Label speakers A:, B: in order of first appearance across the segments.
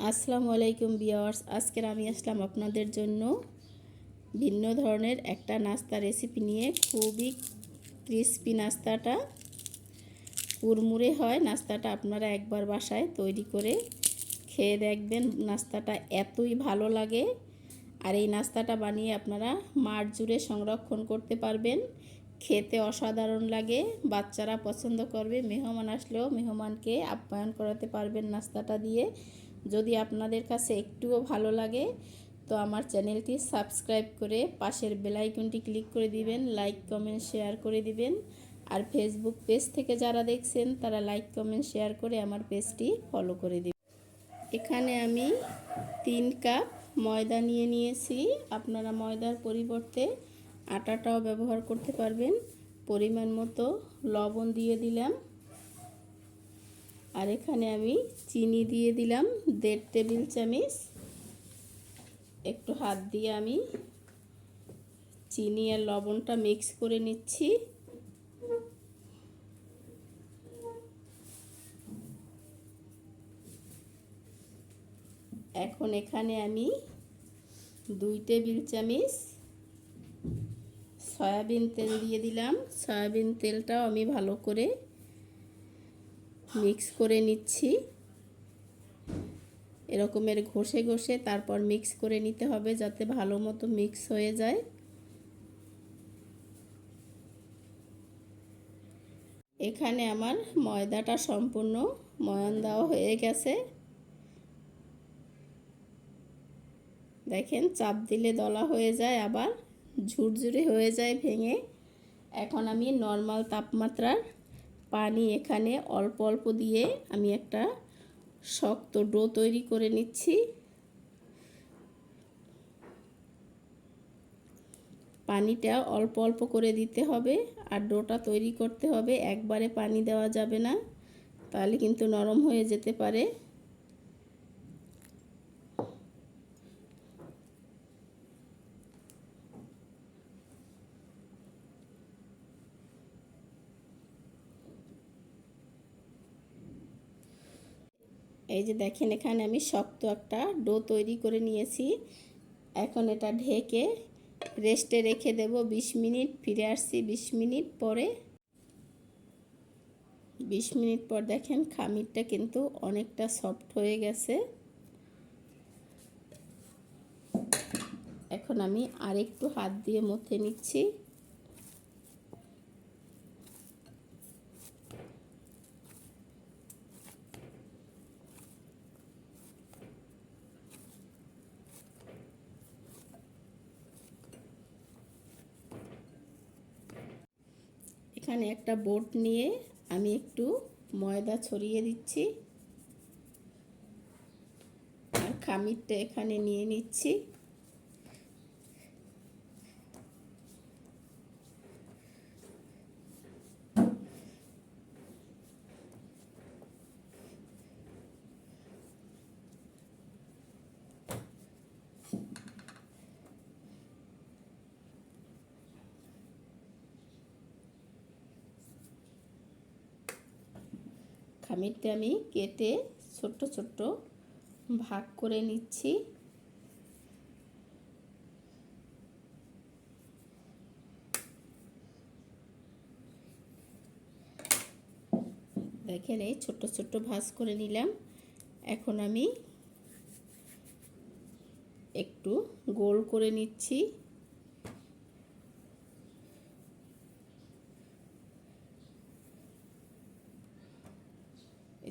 A: আসসালামু আলাইকুম বিয়ার্স আজকের আমি আসলাম আপনাদের জন্য ভিন্ন ধরনের একটা নাস্তা রেসিপি নিয়ে। খুবই ক্রিস্পি নাস্তাটা, কুরমুরে হয় নাস্তাটা, আপনারা একবার বাসায় তৈরি করে খেয়ে দেখবেন নাস্তাটা এতই ভালো লাগে। আর এই নাস্তাটা বানিয়ে আপনারা মাঠ জুড়ে সংরক্ষণ করতে পারবেন। খেতে অসাধারণ লাগে, বাচ্চারা পছন্দ করবে, মেহমান আসলেও মেহমানকে আপ্যায়ন করাতে পারবেন নাস্তাটা দিয়ে। যদি আপনাদের কাছে একটুও ভালো লাগে, তো আমার চ্যানেলটি সাবস্ক্রাইব করে পাশের বেলাইকনটি ক্লিক করে দিবেন, লাইক, কমেন্ট, শেয়ার করে দিবেন। আর ফেসবুক পেজ থেকে যারা দেখছেন, তারা লাইক, কমেন্ট, শেয়ার করে আমার পেজটি ফলো করে দিবেন। এখানে আমি তিন কাপ ময়দা নিয়ে নিয়েছি। আপনারা ময়দার পরিবর্তে আটাটাও ব্যবহার করতে পারবেন। পরিমাণ মতো লবণ দিয়ে দিলাম। আর এখানে আমি চিনি দিয়ে দিলাম, দেড় টেবিল চামিচ। একটু হাত দিয়ে আমি চিনি আর লবণটা মিক্স করে নিচ্ছি। এখন এখানে আমি দুই টেবিল চামিচ সয়াবিন তেল দিয়ে দিলাম। সয়াবিন তেলটাও আমি ভালো করে মিক্স করে নিচ্ছি। এরকমের ঘষে ঘষে তারপর মিক্স করে নিতে হবে যাতে ভালো মতো মিক্স হয়ে যায়। এখানে আমার ময়দাটা সম্পূর্ণ ময়ান দেওয়া হয়ে গেছে। দেখেন, চাপ দিলে দলা হয়ে যায়, আবার ঝুরঝুরে হয়ে যায় ভেঙে। এখন আমি নর্মাল তাপমাত্রার পানি এখানে অল্প অল্প দিয়ে আমি একটা শক্ত ডো তৈরি করে নিচ্ছি। পানিটা অল্প অল্প করে দিতে হবে আর ডোটা তৈরি করতে হবে। একবারে পানি দেওয়া যাবে না, তাহলে কিন্তু নরম হয়ে যেতে পারে। এই যে দেখেন, এখানে আমি শক্ত একটা ডো তৈরি করে নিয়েছি। এখন এটা ঢেকে রেস্টে রেখে দেব ২০ মিনিট, ফিরে আসছি ২০ মিনিট পরে। ২০ মিনিট পর দেখেন খামিরটা কিন্তু অনেকটা সফট হয়ে গেছে। এখন আমি আরেকটু হাত দিয়ে মথে নিচ্ছি। এখানে একটা বোট নিয়ে আমি একটু ময়দা ছড়িয়ে দিচ্ছি। আর খামিরটা এখানে নিয়ে নিচ্ছি। খামিরটা আমি কেটে ছোট্ট ছোট্ট ভাগ করে নিচ্ছি। দেখেন, এই ছোট্ট ছোট্ট ভাজ করে নিলাম। এখন আমি একটু গোল করে নিচ্ছি।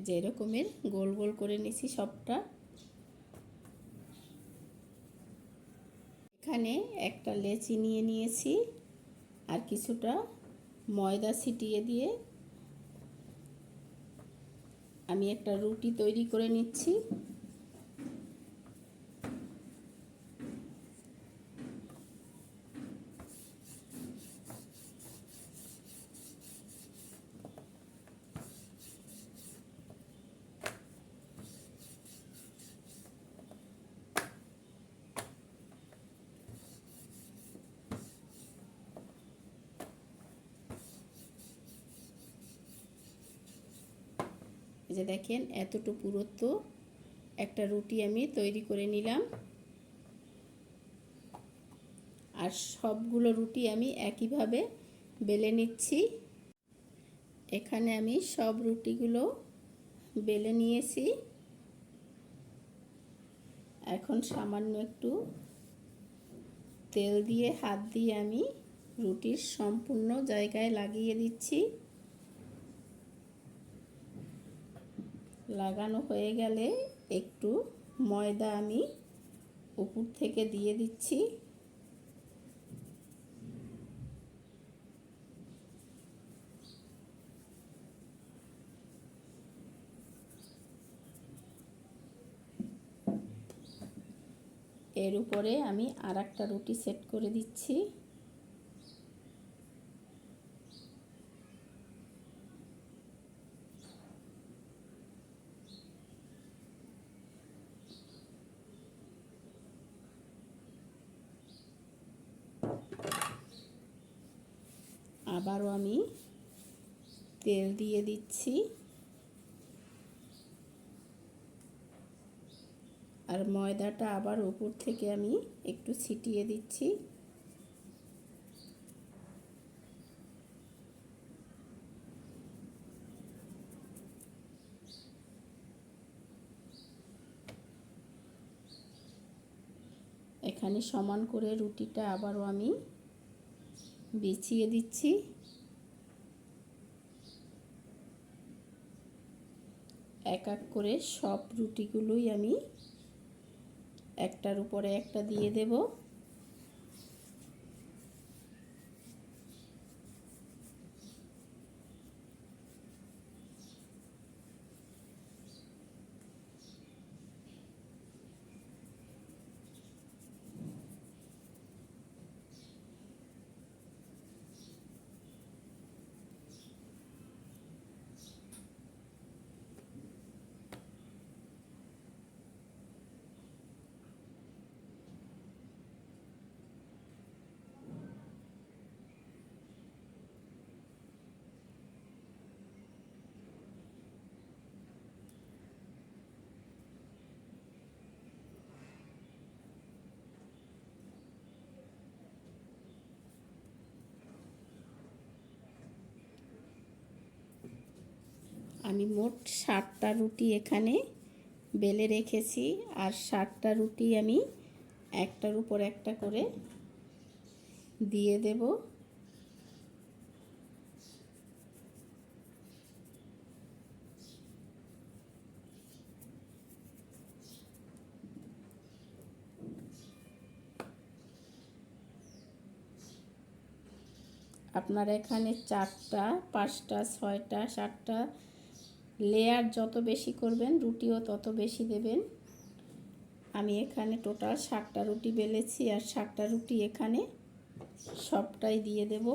A: যে রকমের গোল গোল করে নিছি সবটা। এখানে একটা লেচি নিয়ে নিয়েছি আর কিছুটা ময়দা ছিটিয়ে দিয়ে আমি একটা রুটি তৈরি করে নিচ্ছি। যে দেখেন এতটুকু পুরুত্ব, একটা রুটি আমি তৈরি করে নিলাম। আর সবগুলো রুটি আমি একইভাবে বেলে নিচ্ছি। এখানে আমি সব রুটিগুলো বেলে নিয়েছি। এখন সামান্য একটু তেল দিয়ে, হাত দিয়ে আমি রুটির সম্পূর্ণ জায়গায় লাগিয়ে দিচ্ছি। লাগানো হয়ে গেলে একটু ময়দা আমি উপর থেকে দিয়ে দিচ্ছি। এর উপরে আমি আর একটা রুটি সেট করে দিচ্ছি। আবারও আমি তেল দিয়ে দিচ্ছি। আর ময়দাটা আবার উপর থেকে আমি একটু ছিটিয়ে দিচ্ছি। এখানে সমান করে রুটিটা আবারও আমি বিছিয়ে দিচ্ছি। এক এক করে সব রুটিগুলোই আমি একটার উপরে একটা দিয়ে দেব। আমি মোট ষাটটা রুটি এখানে বেলে রেখেছি আর ষাটটা রুটি আমি একটার উপর একটা করে দিয়ে দেব। আপনারা এখানে চারটা, পাঁচটা, ছয়টা, সাতটা লেয়ার যত বেশি করবেন, রুটিও তত বেশি দেবেন। আমি এখানে টোটাল ষাটটা রুটি বেলেছি, আর ষাটটা রুটি এখানে সবটাই দিয়ে দেবো।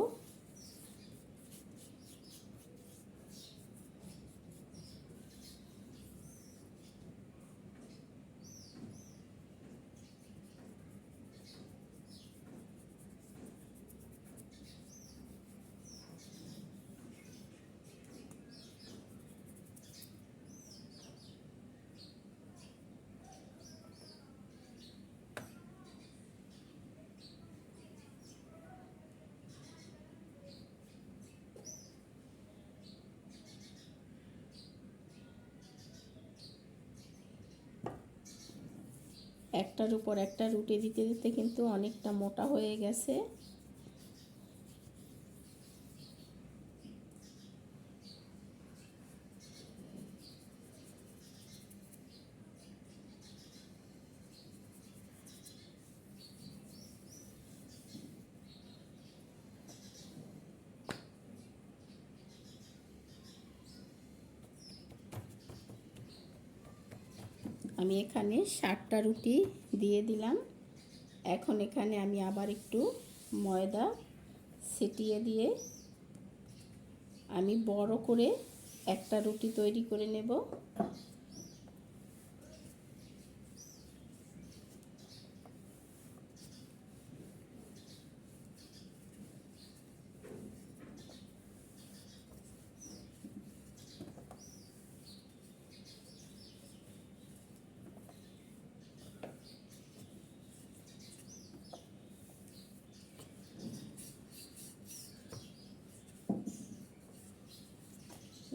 A: একটার উপর একটা রুটি দিতে দিতে কিন্তু অনেকটা মোটা হয়ে গেছে। আমি এখানে ষাটটা রুটি দিয়ে দিলাম। এখন এখানে আমি আবার একটু ময়দা ছিটিয়ে দিয়ে আমি বড় করে একটা রুটি তৈরি করে নেব।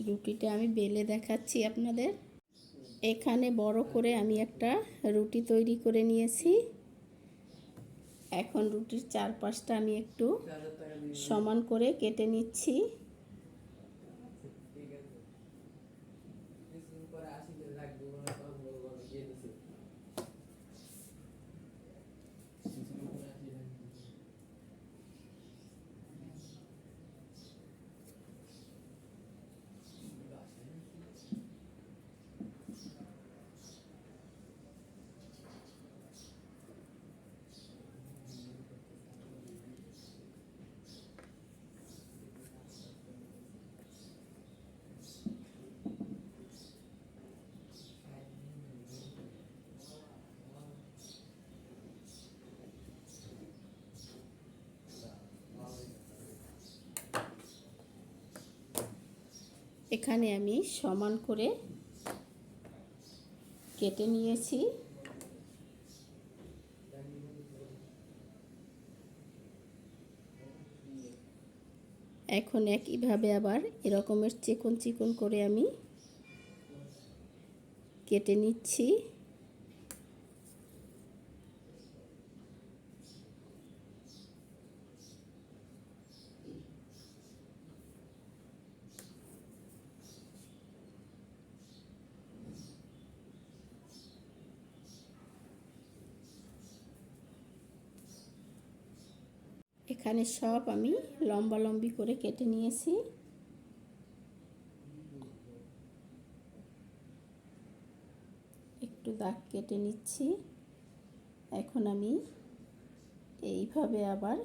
A: রুটিটা আমি বেলে দেখাচ্ছি আপনাদের। এখানে বড় করে আমি একটা রুটি তৈরি করে নিয়েছি। এখন রুটির চারপাশটা আমি একটু সমান করে কেটে নিচ্ছি। এখানে আমি সমান করে কেটে নিয়েছি। এখন একইভাবে আবার এরকমের চিকন চিকন করে আমি কেটে নিচ্ছি। এখানে সব আমি লম্বা লম্বি করে কেটে নিয়েছি। একটু দাগ কেটে নিচ্ছি। এখন আমি এইভাবে আবার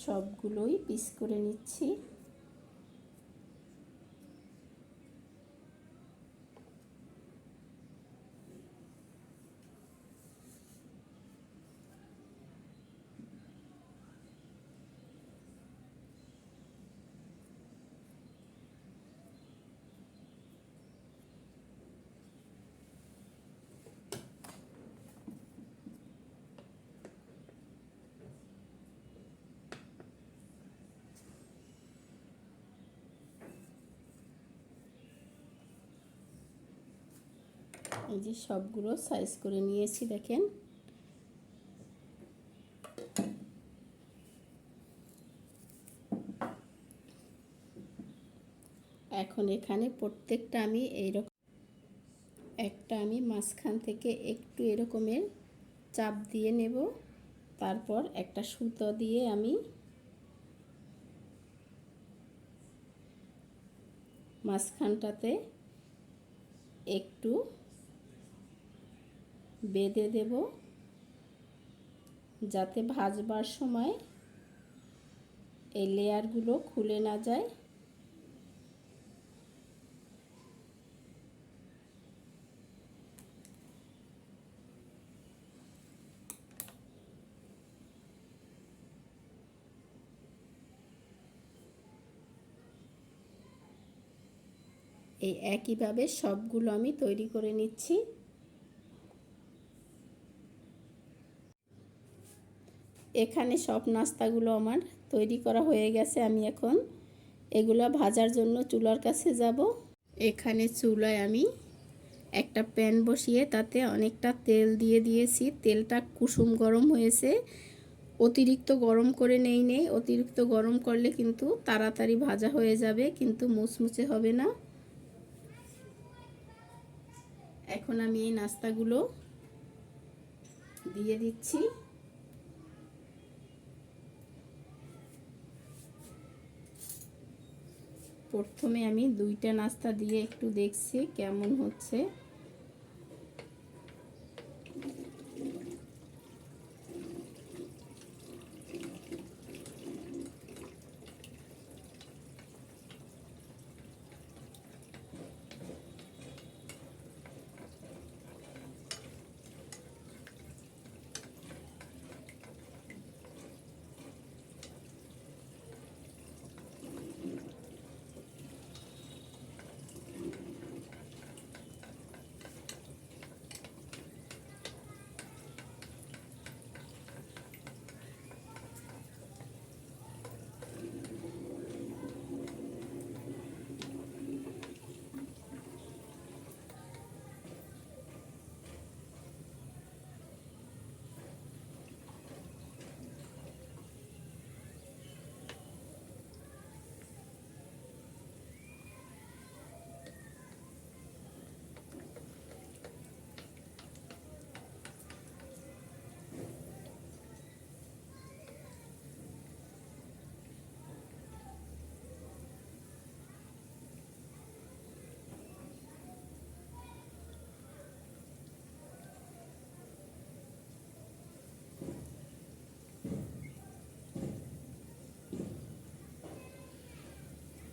A: সবগুলোই পিস করে নিচ্ছি। এই যে সবগুলো সাইজ করে নিয়েছি, দেখেন। এখন এখানে প্রত্যেকটা আমি এইরকম, একটা আমি মাঝখান থেকে একটু এরকমের চাপ দিয়ে নেব। তারপর একটা সুতো দিয়ে আমি মাঝখানটাতে একটু বেঁধে দেব যাতে ভাজবার সময় এই লেয়ারগুলো খুলে না যায়। এই একইভাবে সবগুলো আমি তৈরি করে নিচ্ছি। এখানে সব নাস্তাগুলো আমার তৈরি করা হয়ে গেছে, আমি এখন এগুলো ভাজার জন্য চুলার কাছে যাব। এখানে চুলায় আমি একটা প্যান বসিয়ে তাতে অনেকটা তেল দিয়ে দিয়েছি। তেলটা কুসুম গরম হয়েছে, অতিরিক্ত গরম করে নেই নেই, অতিরিক্ত গরম করলে কিন্তু তাড়াতাড়ি ভাজা হয়ে যাবে, কিন্তু মুচমুচে হবে না। এখন আমি এই নাস্তাগুলো দিয়ে দিচ্ছি। প্রথমে আমি দুইটা নাস্তা দিয়ে একটু দেখছি কেমন হচ্ছে।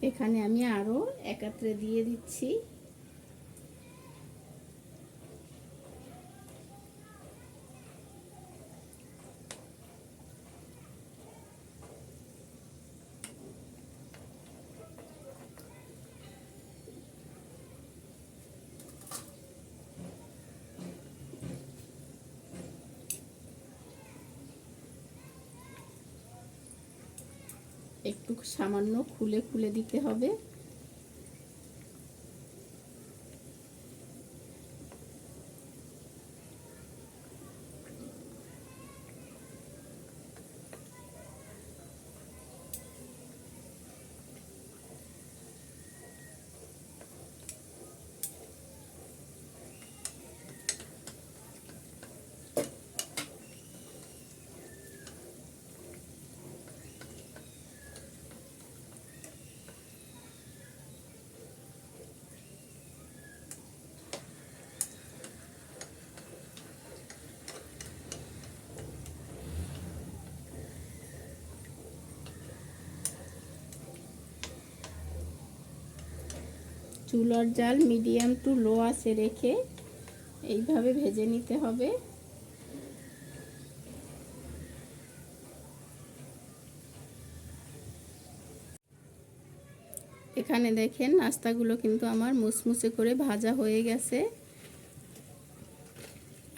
A: এখানে আমি আরও একাত্রে দিয়ে দিচ্ছি। একটু সামান্য খুলে খুলে দিতে হবে। চুলার জাল মিডিয়াম টু লো আছে রেখে এইভাবে ভেজে নিতে হবে। এখানে দেখেন নাস্তাগুলো কিন্তু আমার মুসমুসে করে ভাজা হয়ে গেছে।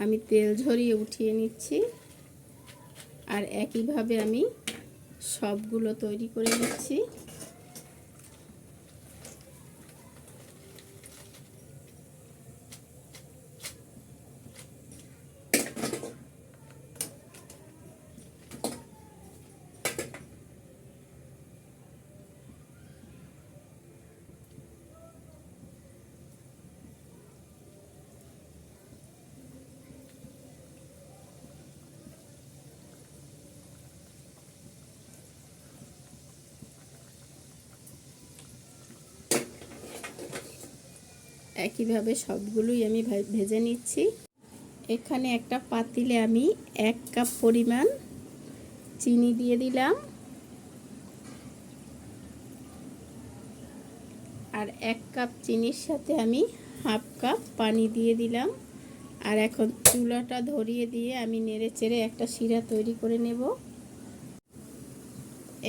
A: আমি তেল ঝরিয়ে উঠিয়ে নিচ্ছি আর একইভাবে আমি সবগুলো তৈরি করে নিচ্ছি। একইভাবে সবগুলোই আমি ভেজে নিচ্ছি। এখানে একটা পাতিলে আমি এক কাপ পরিমাণ চিনি দিয়ে দিলাম। আর এক কাপ চিনির সাথে আমি হাফ কাপ পানি দিয়ে দিলাম। আর এখন চুলাটা ধরিয়ে দিয়ে আমি নেড়ে চেড়ে একটা শিরা তৈরি করে নেব।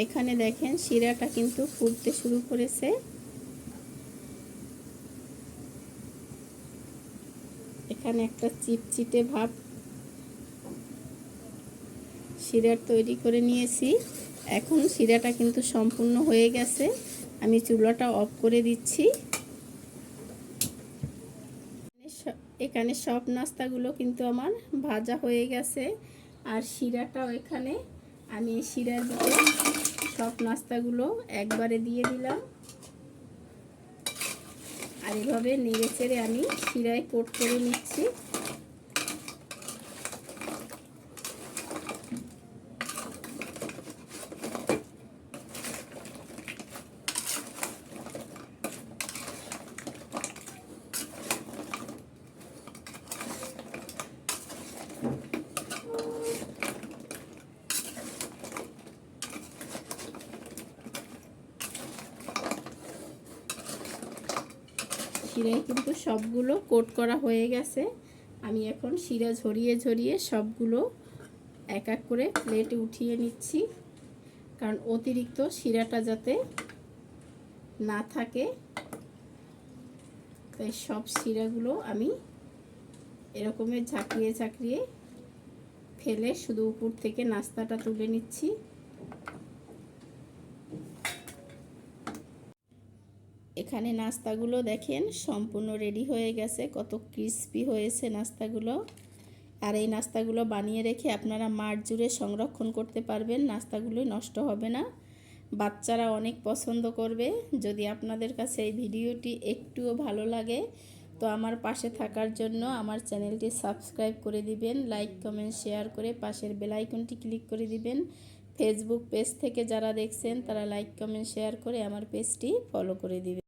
A: এখানে দেখেন শিরাটা কিন্তু ফুটতে শুরু করেছে। এখানে একটা চিটচিটে ভাব। শিরার তৈরি করে নিয়েছি। এখন শিরাটা কিন্তু সম্পূর্ণ হয়ে গেছে। আমি চুলাটা অফ করে দিচ্ছি। এখানে সব নাস্তাগুলো কিন্তু আমার ভাজা হয়ে গেছে। আর শিরাটাও এখানে। আমি শিরার সব নাস্তাগুলো একবারে দিয়ে দিলাম। আর এভাবে নেড়ে চেড়ে আমি শিরায় কোট করে নিচ্ছি। শিরায় কিন্তু সবগুলো কোট করা হয়ে গেছে। আমি এখন শিরা ঝরিয়ে ঝরিয়ে সবগুলো এক এক করে প্লেটে উঠিয়ে নিচ্ছি। কারণ অতিরিক্ত শিরাটা যাতে না থাকে, তাই সব শিরাগুলো আমি এরকমের ঝাঁকিয়ে ঝাঁকিয়ে ফেলে শুধু উপর থেকে নাস্তাটা তুলে নিচ্ছি। এখানে নাস্তাগুলো দেখেন, সম্পূর্ণ রেডি হয়ে গেছে। কত ক্রিস্পি হয়েছে নাস্তাগুলো। আর এই নাস্তাগুলো বানিয়ে রেখে আপনারা মাঠ জুড়ে সংরক্ষণ করতে পারবেন নাস্তাগুলো নষ্ট হবে না। বাচ্চারা অনেক পছন্দ করবে। যদি আপনাদের কাছে এই ভিডিওটি একটুও ভালো লাগে, তো আমার পাশে থাকার জন্য আমার চ্যানেলটি সাবস্ক্রাইব করে দিবেন, লাইক, কমেন্ট, শেয়ার করে পাশের বেলাইকনটি ক্লিক করে দিবেন। ফেসবুক পেজ থেকে যারা দেখছেন, তারা লাইক, কমেন্ট, শেয়ার করে আমার পেজটি ফলো করে দিবেন।